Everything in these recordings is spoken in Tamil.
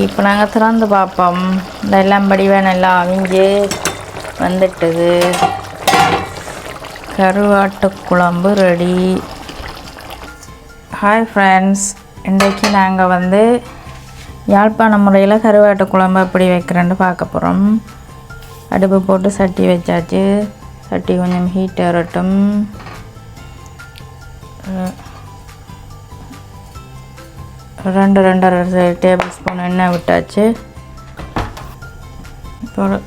இப்போ நாங்கள் திறந்து பார்ப்போம். இந்த எல்லாம் படிவன் எல்லாம் அவிஞ்சு வந்துட்டுது. கருவாட்டு குழம்பு ரெடி ஹாய் ஃப்ரெண்ட்ஸ் இன்றைக்கு நாங்கள் வந்து யாழ்ப்பாண முறையில் கருவாட்டு குழம்பு எப்படி வைக்கிறேன்னு பார்க்க போகிறோம் அடுப்பு போட்டு சட்டி வச்சாச்சு. சட்டி கொஞ்சம் ஹீட் வரட்டும் ரெண்டு ரெண்டரை டேபிள் ஸ்பூன் எண்ணெய் விட்டாச்சு. இப்போ ஒரு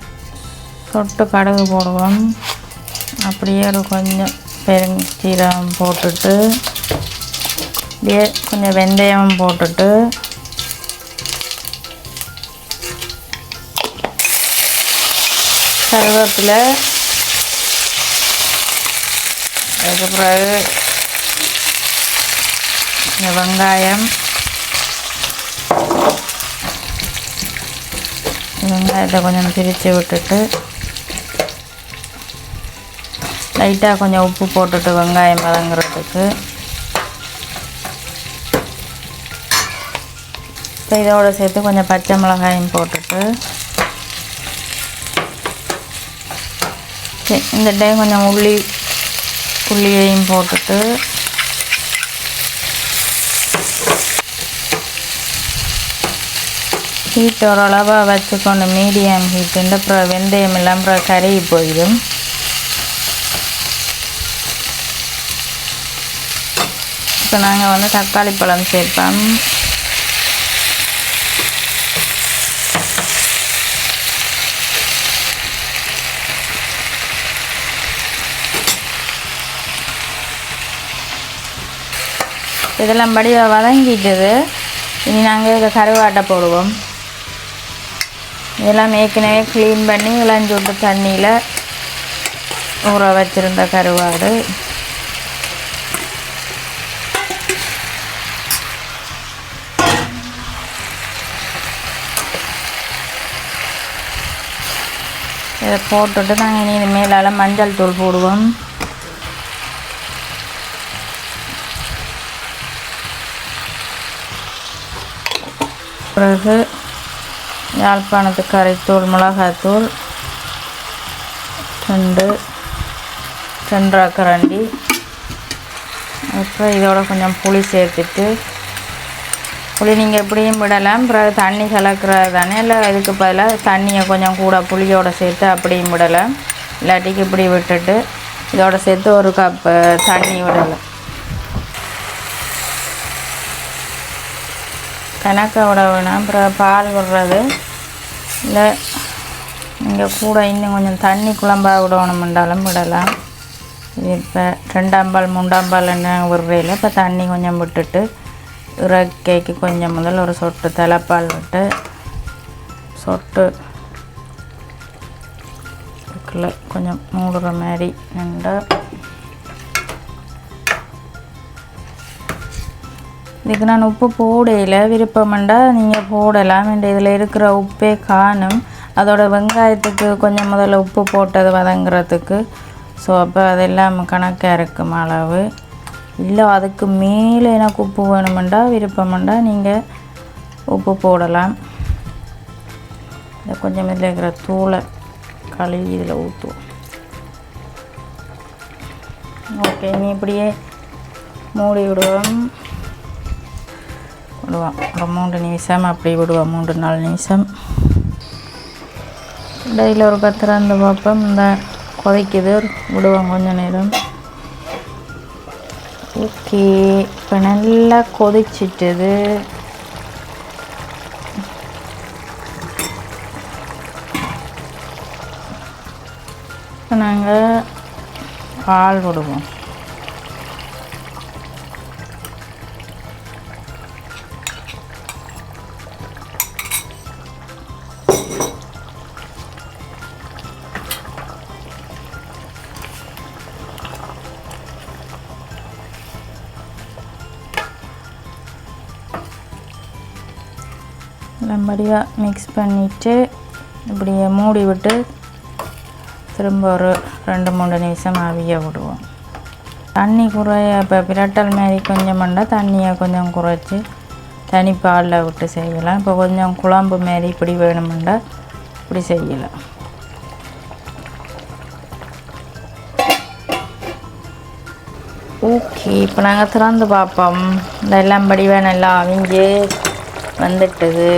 சொட்டு கடுகு போடுவோம். அப்படியே ஒரு கொஞ்சம் பெருஞ்சீரகம் போட்டுட்டு அப்படியே கொஞ்சம் வெந்தயம் போட்டுட்டு கருவேப்பிலை அதுக்கு பிறகு வெங்காயம் வெங்காயத்தை கொஞ்சம் பிரித்து விட்டுட்டு லைட்டாக கொஞ்சம் உப்பு போட்டுட்டு வெங்காயம் வதங்குறதுக்கு. இப்போ இதோட சேர்த்து கொஞ்சம் பச்சை மிளகாயும் போட்டுட்டு இந்த டைம் கொஞ்சம் உள்ளி உள்ளியையும் போட்டுட்டு ஹீட் ஓரளவாக வச்சுக்கொண்டு மீடியம் ஹீட்டுண்டு அப்புறம் வெந்தயம் எல்லாம் அப்புறம் கருகி போயிடும். இப்போ நாங்கள் வந்து தக்காளி பழம் சேர்ப்போம். இதெல்லாம் படி வதங்கிட்டது. இனி நாங்கள் இதை கருவாட்டை போடுவோம். இதெல்லாம் ஏற்கனவே க்ளீன் பண்ணி இளஞ்சி விட்டு தண்ணியில் ஊற வச்சுருந்த கருவாடு. இதை போட்டுட்டு நாங்கள் இனி மேலால் மஞ்சள் தூள் போடுவோம். பிறகு யாழ்ப்பாணத்து கரைத்தூள் மிளகாத்தூள் ரெண்டு ரெண்டரை கரண்டி. அப்புறம் இதோட கொஞ்சம் புளி சேர்த்துட்டு புளி நீங்கள் எப்படியும் விடலாம். பிறகு தண்ணி கலக்கிறது தானே இல்லை இதுக்கு பதிலாக தண்ணியை கொஞ்சம் கூட புளியோட சேர்த்து அப்படியும் விடலாம். இல்லாட்டிக்கு இப்படி விட்டுட்டு இதோட சேர்த்து ஒரு கப் தண்ணி விடலாம். கணக்கை விட வேணாம். அப்புறம் பால் விடுறது. இல்லை. இங்கே கூட இன்னும் கொஞ்சம் தண்ணி குழம்பா விடணுமெண்டாலும் விடலாம். இப்போ ரெண்டாம் பால் மூன்றாம் பால் என்ன விடுறையில் இப்போ தண்ணி கொஞ்சம் விட்டுட்டு இறக்கைக்கு கொஞ்சம் முதல் ஒரு சொட்டு தலைப்பால் விட்டு சொட்டு கொஞ்சம் மூடுற மாதிரி நின்று இதுக்கு நான் உப்பு போடையில் விருப்பமெண்டா நீங்கள் போடலாம். இந்த இதில் இருக்கிற உப்பே காணும். அதோட வெங்காயத்துக்கு கொஞ்சம் முதல்ல உப்பு போட்டது வதங்குறதுக்கு. ஸோ அப்போ அதெல்லாம் கணக்காக இருக்கும் அளவு. இல்லை அதுக்கு மேலே எனக்கு உப்பு வேணுமெண்டா விருப்பமெண்டா நீங்கள் உப்பு போடலாம். இதை கொஞ்சம் இதில் இருக்கிற தூளை கழுவி இதில் ஊற்றுவோம் ஓகே நீ இப்படியே மூடி விடுவோம். விடுவோம் ஒரு மூன்று நிமிஷம் அப்படி விடுவோம் மூன்று நாலு நிமிஷம். இடையில் ஒரு கத்திரந்து பார்ப்போம் இந்த கொதிக்குது. விடுவோம் கொஞ்ச நேரம். ஓகே. இப்போ நல்லா கொதிச்சிட்டுது. இப்போ நாங்கள் பால் விடுவோம். நல்லபடியாக மிக்ஸ் பண்ணிவிட்டு இப்படியே மூடி விட்டு திரும்ப ஒரு ரெண்டு மூணு நிமிஷம் அவிய விடுவோம். தண்ணி குறைய இப்போ பிரட்டல் மாதிரி கொஞ்சம் பண்ணால் தண்ணியை கொஞ்சம் குறைச்சி தனி பாலில் விட்டு செய்யலாம். இப்போ கொஞ்சம் குழம்பு மாரி இப்படி வேணுமெண்டா இப்படி செய்யலாம். ஓகே இப்போ நாங்கள் திறந்து பார்ப்போம். இந்த எல்லாம் வேணும் நல்லா அவங்க வந்துட்டது.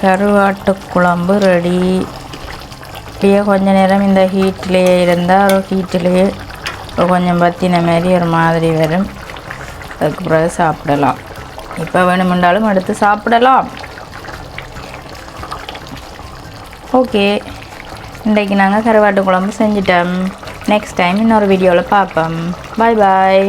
கருவாட்டு குழம்பு ரெடி இப்படியே கொஞ்ச நேரம் இந்த ஹீட்டிலேயே இருந்தால் ஒரு ஹீட்லேயே கொஞ்சம் பத்தின மாரி ஒரு மாதிரி வரும். அதுக்கு பிறகு சாப்பிடலாம். இப்போ வேணுமென்றாலும் எடுத்து சாப்பிடலாம். ஓகே இன்றைக்கு நாங்கள் கருவாட்டு குழம்பு செஞ்சிட்டோம். நெக்ஸ்ட் டைம் இன்னொரு வீடியோவில் பார்ப்போம். பாய் பாய்